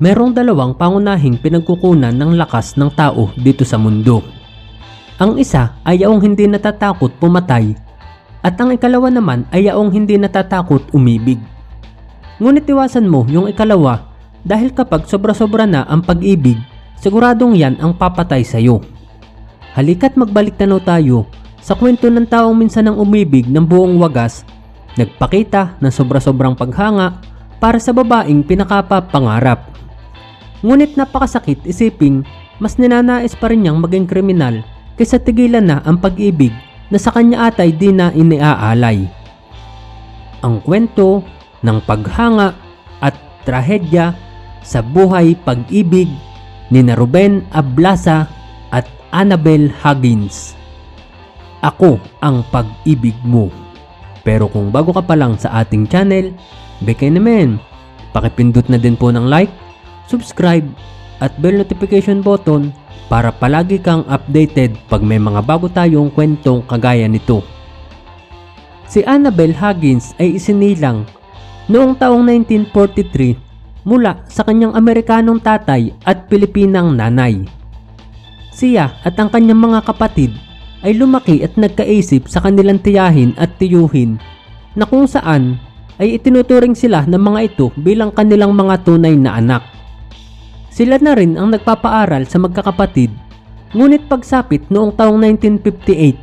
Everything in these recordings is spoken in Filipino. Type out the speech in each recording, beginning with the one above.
merong dalawang pangunahing pinagkukunan ng lakas ng tao dito sa mundo. Ang isa ay yaong hindi natatakot pumatay at ang ikalawa naman ay yaong hindi natatakot umibig. Ngunit iwasan mo yung ikalawa dahil kapag sobra-sobra na ang pag-ibig, siguradong yan ang papatay sa'yo. Halika't magbalik tanaw tayo sa kwento ng taong minsan ang umibig ng buong wagas, nagpakita ng sobra-sobrang paghanga para sa babaeng pinakapapangarap. Ngunit napakasakit isiping mas ninanais pa rin niyang maging kriminal kaysa tigilan na ang pag-ibig na sa kanya atay di na iniaalay. Ang kwento ng paghanga at trahedya sa buhay pag-ibig ni na Ruben Ablasa at Annabel Huggins. Ako ang pag-ibig mo. Pero kung bago ka pa lang sa ating channel, beke naman, pakipindot na din po ng like, subscribe, at bell notification button para palagi kang updated pag may mga bago tayong kwentong kagaya nito. Si Annabel Huggins ay isinilang noong taong 1943 mula sa kanyang Amerikanong tatay at Pilipinang nanay. Siya at ang kanyang mga kapatid ay lumaki at nagkaisip sa kanilang tiyahin at tiyuhin na kung saan ay itinuturing sila ng mga ito bilang kanilang mga tunay na anak. Sila na rin ang nagpapaaral sa magkakapatid ngunit pagsapit noong taong 1958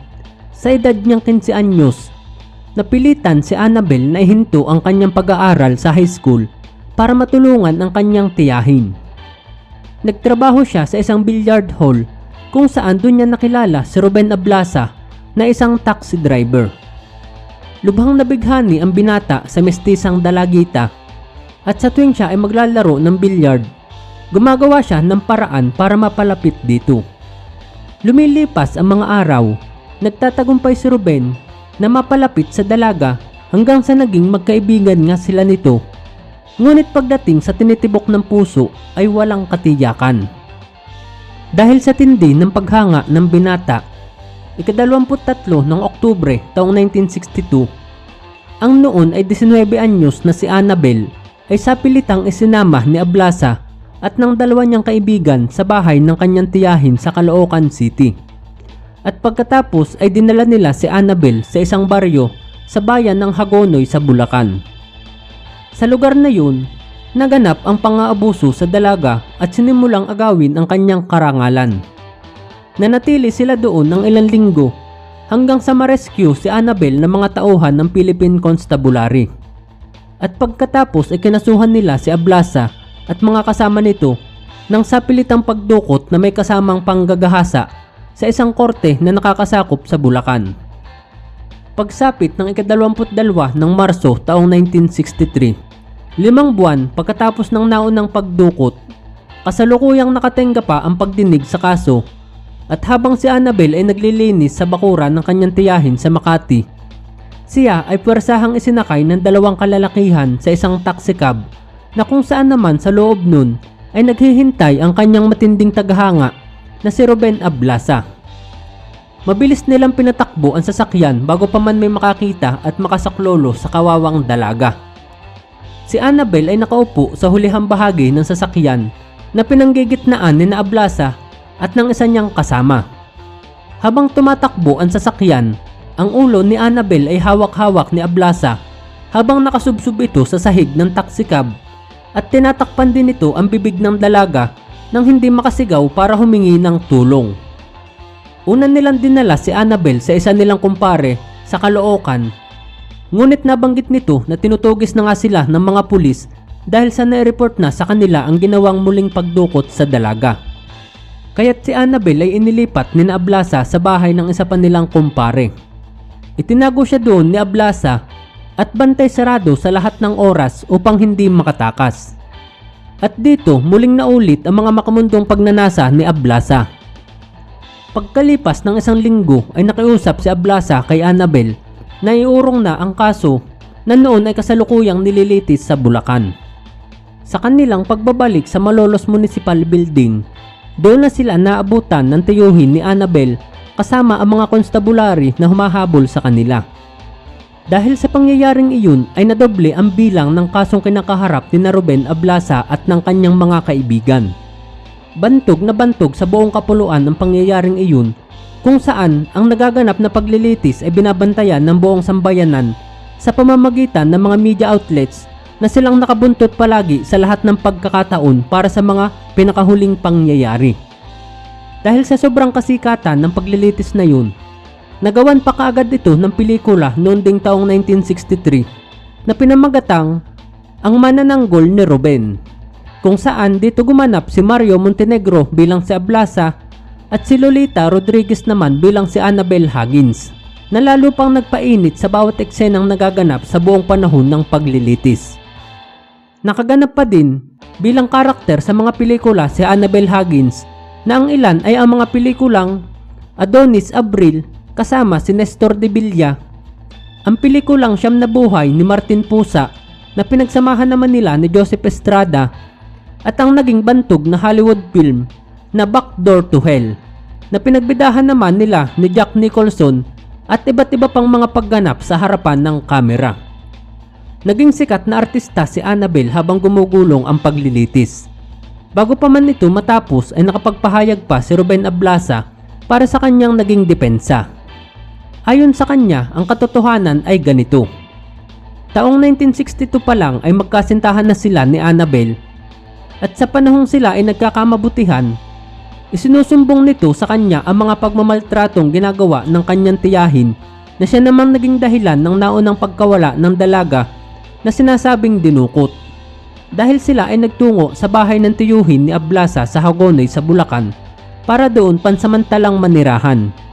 sa edad niyang 15 anyos napilitan si Annabel na ihinto ang kanyang pag-aaral sa high school para matulungan ang kanyang tiyahin. Nagtrabaho siya sa isang billiard hall kung saan doon niya nakilala si Ruben Ablasa na isang taxi driver. Lubhang nabighani ang binata sa mestisang dalagita at sa tuwing siya ay maglalaro ng billiard, gumagawa siya ng paraan para mapalapit dito. Lumilipas ang mga araw, nagtatagumpay si Ruben na mapalapit sa dalaga hanggang sa naging magkaibigan nga sila nito. Ngunit pagdating sa tinitibok ng puso ay walang katiyakan. Dahil sa tindi ng paghanga ng binata, ikadalawamput-tatlo ng Oktubre taong 1962, ang noon ay 19 anyos na si Annabel ay sapilitang isinama ni Ablasa at ng dalawa niyang kaibigan sa bahay ng kanyang tiyahin sa Caloocan City. At pagkatapos ay dinala nila si Annabel sa isang baryo sa bayan ng Hagonoy sa Bulacan. Sa lugar na yun, naganap ang pang-aabuso sa dalaga at sinimulang agawin ang kanyang karangalan. Nanatili sila doon ng ilang linggo hanggang sa ma-rescue si Annabel ng mga tauhan ng Philippine Constabulary. At pagkatapos ay kinasuhan nila si Ablasa at mga kasama nito ng sapilitang pagdukot na may kasamang panggagahasa sa isang korte na nakakasakop sa Bulacan. Pagsapit ng ikadalawamput dalawa ng Marso taong 1963, limang buwan pagkatapos ng naunang pagdukot, kasalukuyang nakatenga pa ang pagdinig sa kaso at habang si Annabel ay naglilinis sa bakuran ng kanyang tiyahin sa Makati, siya ay pwersahang isinakay ng dalawang kalalakihan sa isang taxi cab na kung saan naman sa loob nun ay naghihintay ang kanyang matinding tagahanga na si Ruben Ablasa. Mabilis nilang pinatakbo ang sasakyan bago pa man may makakita at makasaklolo sa kawawang dalaga. Si Annabel ay nakaupo sa hulihang bahagi ng sasakyan na pinanggigitnaan ni Ablasa at ng isa niyang kasama. Habang tumatakbo ang sasakyan, ang ulo ni Annabel ay hawak-hawak ni Ablasa habang nakasubsob ito sa sahig ng taxi cab at tinatakpan din ito ang bibig ng dalaga nang hindi makasigaw para humingi ng tulong. Una nilang dinala si Annabel sa isa nilang kumpare sa Caloocan. Ngunit nabanggit nito na tinutugis na nga sila ng mga pulis dahil sa na-report na sa kanila ang ginawang muling pagdukot sa dalaga. Kaya't si Annabel ay inilipat ni Ablasa sa bahay ng isa pa nilang kumpare. Itinago siya doon ni Ablasa at bantay sarado sa lahat ng oras upang hindi makatakas. At dito muling naulit ang mga makamundong pagnanasa ni Ablasa. Pagkalipas ng isang linggo ay nakiusap si Ablasa kay Annabel na iurong na ang kaso na noon ay kasalukuyang nililitis sa Bulacan. Sa kanilang pagbabalik sa Malolos Municipal Building, doon na sila naabutan ng tiyuhin ni Annabel kasama ang mga konstabulary na humahabol sa kanila. Dahil sa pangyayaring iyon ay nadoble ang bilang ng kasong kinakaharap ni na Ruben Ablasa at ng kanyang mga kaibigan. Bantog na bantog sa buong kapuluan ang pangyayaring iyon kung saan ang nagaganap na paglilitis ay binabantayan ng buong sambayanan sa pamamagitan ng mga media outlets na silang nakabuntot palagi sa lahat ng pagkakataon para sa mga pinakahuling pangyayari. Dahil sa sobrang kasikatan ng paglilitis na yun, nagawan pa kaagad ito ng pelikula noong ding taong 1963 na pinamagatang Ang Manananggol ni Ruben kung saan dito gumanap si Mario Montenegro bilang si Ablasa at si Lolita Rodriguez naman bilang si Annabel Huggins na lalo pang nagpainit sa bawat eksenang nagaganap sa buong panahon ng paglilitis. Nakaganap pa din bilang karakter sa mga pelikula si Annabel Huggins na ang ilan ay ang mga pelikulang Adonis Abril kasama si Nestor de Villa, ang pelikulang Siyam na Buhay ni Martin Pusa na pinagsamahan naman nila ni Joseph Estrada at ang naging bantog na Hollywood film na Backdoor to Hell na pinagbidahan naman nila ni Jack Nicholson at iba't iba pang mga pagganap sa harapan ng kamera. Naging sikat na artista si Annabel habang gumugulong ang paglilitis. Bago pa man ito matapos ay nakapagpahayag pa si Ruben Ablasa para sa kanyang naging depensa. Ayon sa kanya, ang katotohanan ay ganito. Taong 1962 pa lang ay magkasintahan na sila ni Annabel at sa panahong sila ay nagkakamabutihan, isinusumbong nito sa kanya ang mga pagmamaltratong ginagawa ng kanyang tiyahin na siya naman naging dahilan ng naunang pagkawala ng dalaga na sinasabing dinukot. Dahil sila ay nagtungo sa bahay ng tiyuhin ni Ablasa sa Hagonoy sa Bulacan para doon pansamantalang manirahan.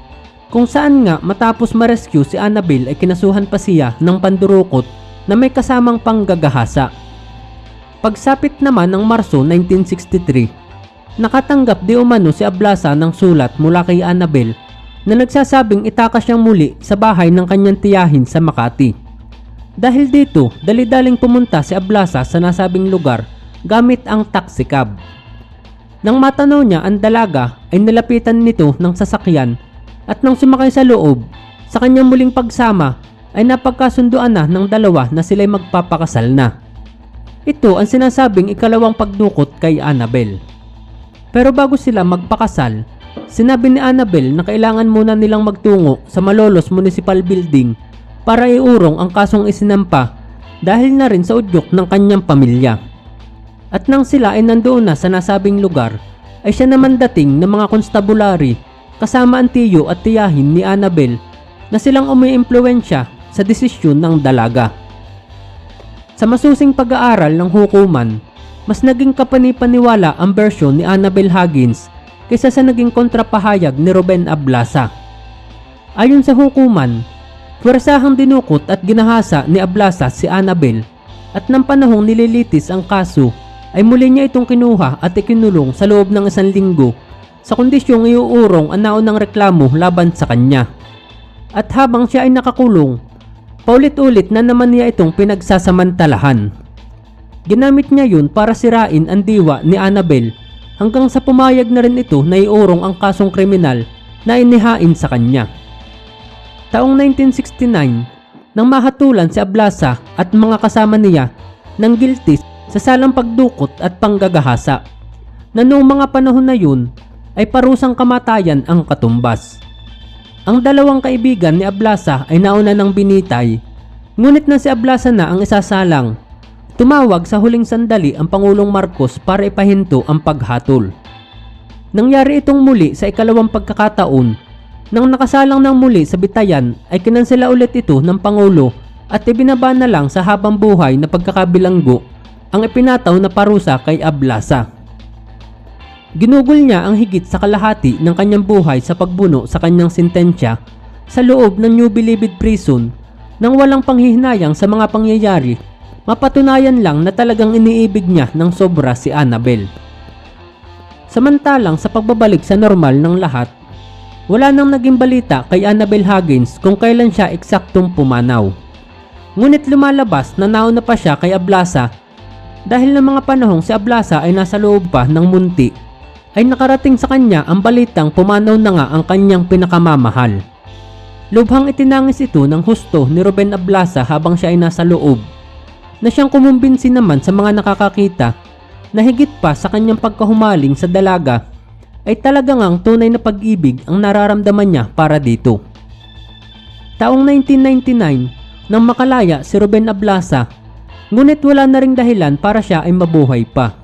Kung saan nga matapos ma-rescue si Annabel ay kinasuhan pa siya ng pandurukot na may kasamang panggagahasa. Pagsapit naman ng Marso 1963, nakatanggap di umano si Ablasa ng sulat mula kay Annabel na nagsasabing itakas siyang muli sa bahay ng kanyang tiyahin sa Makati. Dahil dito, dali-daling pumunta si Ablasa sa nasabing lugar gamit ang taxi cab. Nang matanaw niya ang dalaga ay nilapitan nito ng sasakyan at nang sumakay sa loob, sa kanyang muling pagsama ay napagkasunduan na ng dalawa na sila'y magpapakasal na. Ito ang sinasabing ikalawang pagdukot kay Annabel. Pero bago sila magpakasal, sinabi ni Annabel na kailangan muna nilang magtungo sa Malolos Municipal Building para iurong ang kasong isinampa dahil na rin sa udyok ng kanyang pamilya. At nang sila ay nandoon na sa nasabing lugar, ay siya naman dating ng mga konstabulary kasama ang tiyo at tiyahin ni Annabel na silang umiimpluensya sa desisyon ng dalaga. Sa masusing pag-aaral ng hukuman, mas naging kapanipaniwala ang bersyon ni Annabel Huggins kaysa sa naging kontrapahayag ni Ruben Ablasa. Ayon sa hukuman, Pwersahang dinukot at ginahasa ni Ablasa si Annabel at ng panahong nililitis ang kaso ay muli niya itong kinuha at ikinulong sa loob ng isang linggo sa kondisyong iuurong ang naunang reklamo laban sa kanya. At habang siya ay nakakulong, paulit-ulit na naman niya itong pinagsasamantalahan. Ginamit niya yun para sirain ang diwa ni Annabel hanggang sa pumayag na rin ito na iurong ang kasong kriminal na inihain sa kanya. Taong 1969, nang mahatulan si Ablasa at mga kasama niya ng guilty sa salang pagdukot at panggagahasa na noong mga panahon na yun ay parusang kamatayan ang katumbas. Ang dalawang kaibigan ni Ablasa ay nauna ng binitay, ngunit na si Ablasa na ang isasalang. Tumawag sa huling sandali ang Pangulong Marcos para ipahinto ang paghatol. Nangyari itong muli sa ikalawang pagkakataon nang nakasalang ng muli sa bitayan ay kinansela ulit ito ng Pangulo at ibinaba na lang sa habang buhay na pagkakabilanggo ang ipinataw na parusa kay Ablasa. Ginugol niya ang higit sa kalahati ng kanyang buhay sa pagbuno sa kanyang sentensya sa loob ng New Bilibid Prison nang walang panghihinayang sa mga pangyayari mapatunayan lang na talagang iniibig niya ng sobra si Annabel. Samantalang sa pagbabalik sa normal ng lahat wala nang naging balita kay Annabel Huggins kung kailan siya eksaktong pumanaw. Ngunit lumalabas na nauna pa siya kay Ablasa dahil ng mga panahong si Ablasa ay nasa loob pa ng munti ay nakarating sa kanya ang balitang pumanaw na nga ang kanyang pinakamamahal. Lubhang itinangis ito ng husto ni Ruben Ablasa habang siya ay nasa loob na siyang kumumbinsi naman sa mga nakakakita na higit pa sa kanyang pagkahumaling sa dalaga ay talagang ang tunay na pag-ibig ang nararamdaman niya para dito. Taong 1999 nang makalaya si Ruben Ablasa ngunit wala na ring dahilan para siya ay mabuhay pa.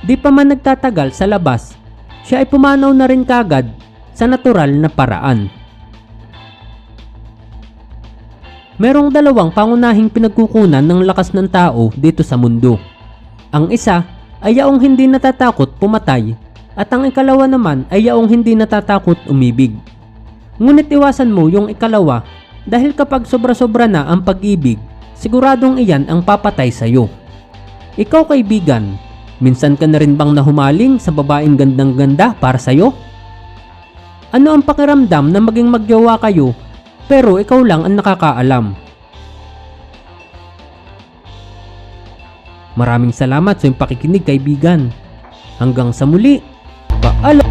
Di pa man nagtatagal sa labas, siya ay pumanaw na rin kagad sa natural na paraan. Merong dalawang pangunahing pinagkukunan ng lakas ng tao dito sa mundo. Ang isa ay yaong hindi natatakot pumatay at ang ikalawa naman ay yaong hindi natatakot umibig. Ngunit iwasan mo yung ikalawa dahil kapag sobra-sobra na ang pag-ibig, siguradong iyan ang papatay sa'yo. Ikaw kaibigan, minsan ka na rin bang nahumaling sa babaeng gandang-ganda para sa'yo? Ano ang pakiramdam na maging magjowa kayo pero ikaw lang ang nakakaalam? Maraming salamat sa iyong pakikinig kaibigan. Hanggang sa muli, paalam!